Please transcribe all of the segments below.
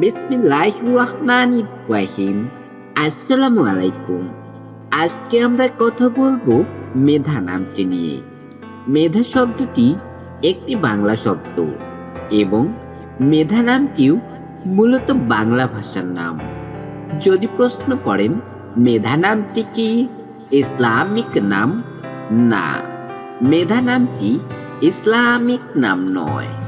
বিসমিল্লাহ রহমান রাহিম। আসসালামু আলাইকুম। আজকে আমরা কথা বলব মেধা নামটি নিয়ে। মেধা শব্দটি একটি বাংলা শব্দ এবং মেধা নামটিও মূলত বাংলা ভাষার নাম। যদি প্রশ্ন করেন, মেধা নামটি কি? ইসলামিক নাম? না। মেধা নামটি ইসলামিক নাম নয়।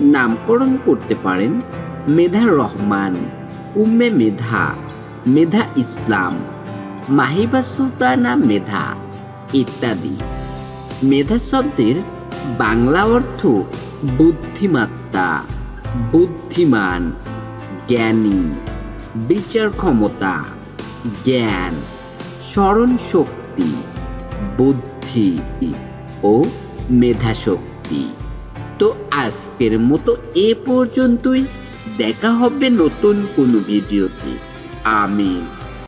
নামকরণ করতে পারেন মেধা রহমান, উম্মে মেধা মেধা ইসলাম, মাহিবা সুলতানা মেধা ইত্যাদি। মেধা শব্দের বাংলা অর্থ বুদ্ধিমত্তা, বুদ্ধিমান, জ্ঞানী, বিচার ক্ষমতা, জ্ঞান, স্মরণ শক্তি, বুদ্ধি ও মেধা শক্তি। তো আজকের মতো এ পর্যন্তই। দেখা হবে নতুন কোনো ভিডিওতে। আমিন